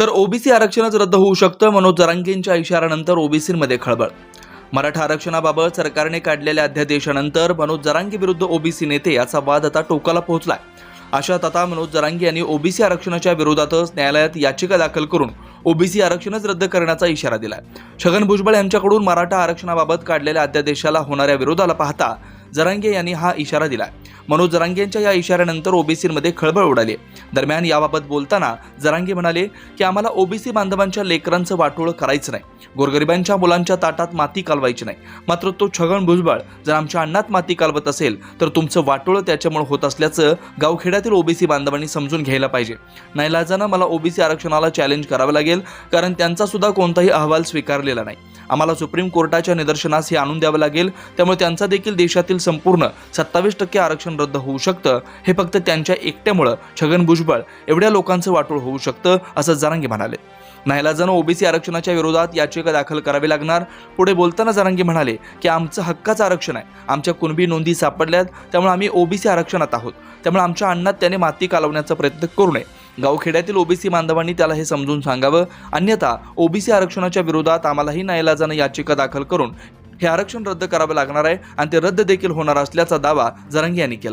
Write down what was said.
तर ओबीसी आरक्षणच रद्द होऊ शकतं मनोज जरांगेंच्या इशाऱ्यानंतर ओबीसीमध्ये खळबळ. मराठा आरक्षणाबाबत सरकारने काढलेल्या अध्यादेशानंतर मनोज जरांगे विरुद्ध ओबीसी नेते याचा वाद आता टोकाला पोहोचलाय. अशात आता मनोज जरांगे यांनी ओबीसी आरक्षणाच्या विरोधातच न्यायालयात याचिका दाखल करून ओबीसी आरक्षणच रद्द करण्याचा इशारा दिलाय. छगन भुजबळ यांच्याकडून मराठा आरक्षणाबाबत काढलेल्या अध्यादेशाला होणाऱ्या विरोधाला पाहता जरांगे यांनी हा इशारा दिलाय. मनोज जरांगे यांच्या या इशाऱ्यानंतर ओबीसीमध्ये खळबळ उडाली. दरम्यान याबाबत बोलताना जरांगे म्हणाले की आम्हाला ओबीसी बांधवांच्या लेकरांचं वाटोळं करायचं नाही. गोरगरिबांच्या मुलांच्या ताटात माती कालवायची नाही. मात्र तो छगन भुजबळ जर आमच्या अण्णात माती कालवत असेल तर तुमचं वाटोळं त्याच्यामुळे होत असल्याचं गावखेड्यातील ओबीसी बांधवांनी समजून घ्यायला पाहिजे. नाईलाजानं मला ओबीसी आरक्षणाला चॅलेंज करावं लागेल कारण त्यांचा सुद्धा कोणताही अहवाल स्वीकारलेला नाही. आम्हाला सुप्रीम कोर्टाच्या निदर्शनास हे आणून द्यावं लागेल त्यामुळे त्यांचा देखील देशातील संपूर्ण सत्तावीस टक्के आरक्षण रद्द होऊ शकतं हे फक्त त्यांच्या एकट्यामुळं. छगन भुजबळ एवढ्या लोकांचं वाटोळ होऊ शकतं असं जरांगे म्हणाले. नाईलाजानं ओबीसी आरक्षणाच्या विरोधात याचिका दाखल करावी लागणार. पुढे बोलताना जरांगे म्हणाले की आमचं हक्काचं आरक्षण आहे. आमच्या कुणबी नोंदी सापडल्यात त्यामुळे आम्ही ओबीसी आरक्षणात आहोत. त्यामुळे आमच्या अन्नात त्याने माती कालवण्याचा प्रयत्न करू नये. गावखेड्यातील ओबीसी बांधवांनी त्याला हे समजून सांगावं. अन्यथा ओबीसी आरक्षणाच्या विरोधात आम्हालाही नाईलाजानं याचिका दाखल करून हे आरक्षण रद्द करावं लागणार आहे आणि ते रद्द देखील होणार असल्याचा दावा जरांगे यांनी केला.